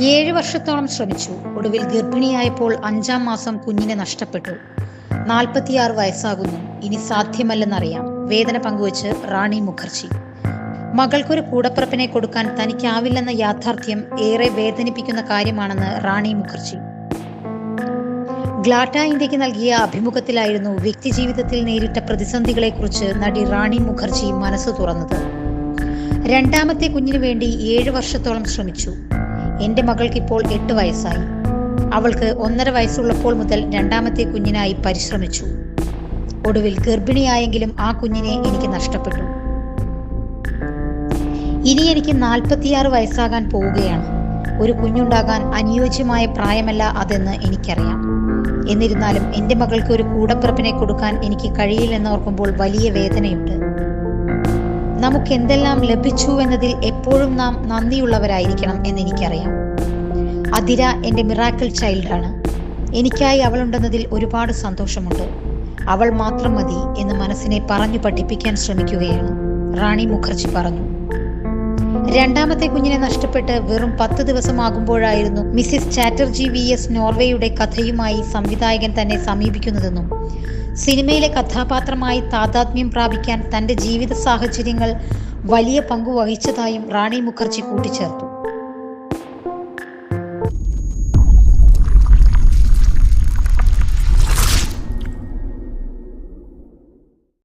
ഏഴ് വർഷത്തോളം ശ്രമിച്ചു. ഒടുവിൽ ഗർഭിണിയായപ്പോൾ അഞ്ചാം മാസം കുഞ്ഞിനെ നഷ്ടപ്പെട്ടു. നാൽപ്പത്തിയാറ് വയസ്സാകുന്നു. ഇനി സാധ്യമല്ലെന്നറിയാം. വേദന പങ്കുവച്ച് റാണി മുഖർജി. മകൾക്കൊരു കൂടപ്പിറപ്പിനെ കൊടുക്കാൻ തനിക്കാവില്ലെന്ന യാഥാർത്ഥ്യം ഏറെ വേദനിപ്പിക്കുന്ന കാര്യമാണെന്ന് റാണി മുഖർജി. ഗ്ലാട്ട ഇന്ത്യയ്ക്ക് നൽകിയ അഭിമുഖത്തിലായിരുന്നു വ്യക്തി ജീവിതത്തിൽ നേരിട്ട പ്രതിസന്ധികളെക്കുറിച്ച് നടി റാണി മുഖർജി മനസ്സ് തുറന്നത്. രണ്ടാമത്തെ കുഞ്ഞിനു വേണ്ടി ഏഴ് വർഷത്തോളം ശ്രമിച്ചു. എന്റെ മകൾക്കിപ്പോൾ എട്ട് വയസ്സായി. അവൾക്ക് ഒന്നര വയസ്സുള്ളപ്പോൾ മുതൽ രണ്ടാമത്തെ കുഞ്ഞിനായി പരിശ്രമിച്ചു. ഒടുവിൽ ഗർഭിണിയായെങ്കിലും ആ കുഞ്ഞിനെ എനിക്ക് നഷ്ടപ്പെട്ടു. ഇനി എനിക്ക് നാൽപ്പത്തിയാറ് വയസ്സാകാൻ പോവുകയാണ്. ഒരു കുഞ്ഞുണ്ടാകാൻ അനുയോജ്യമായ പ്രായമല്ല അതെന്ന് എനിക്കറിയാം. എന്നിരുന്നാലും എന്റെ മകൾക്ക് ഒരു കൂടപ്പിറപ്പിനെ കൊടുക്കാൻ എനിക്ക് കഴിയില്ലെന്നോർക്കുമ്പോൾ വലിയ വേദനയുണ്ട്. നമുക്ക് എന്തെല്ലാം ലഭിച്ചു എന്നതിൽ എപ്പോഴും നാം നന്ദിയുള്ളവരായിരിക്കണം എന്ന് എനിക്കറിയാം അതിര എന്റെ മിറാക്കിൾ ചൈൽഡാണ് എനിക്കായി അവളുണ്ടെന്നതിൽ ഒരുപാട് സന്തോഷമുണ്ട്. അവൾ മാത്രം മതി എന്ന് മനസ്സിനെ പറഞ്ഞു പഠിപ്പിക്കാൻ ശ്രമിക്കുകയാണ്. റാണി മുഖർജി പറഞ്ഞു. രണ്ടാമത്തെ കുഞ്ഞിനെ നഷ്ടപ്പെട്ട് വെറും പത്ത് ദിവസമാകുമ്പോഴായിരുന്നു മിസ്സിസ് ചാറ്റർജി വി എസ് നോർവേയുടെ കഥയുമായി സംവിധായകൻ തന്നെ സമീപിക്കുന്നതെന്നും സിനിമയിലെ കഥാപാത്രമായി താതാത്മ്യം പ്രാപിക്കാൻ തന്റെ ജീവിത സാഹചര്യങ്ങൾ വലിയ പങ്കു വഹിച്ചതായും റാണി മുഖർജി കൂട്ടിച്ചേർത്തു.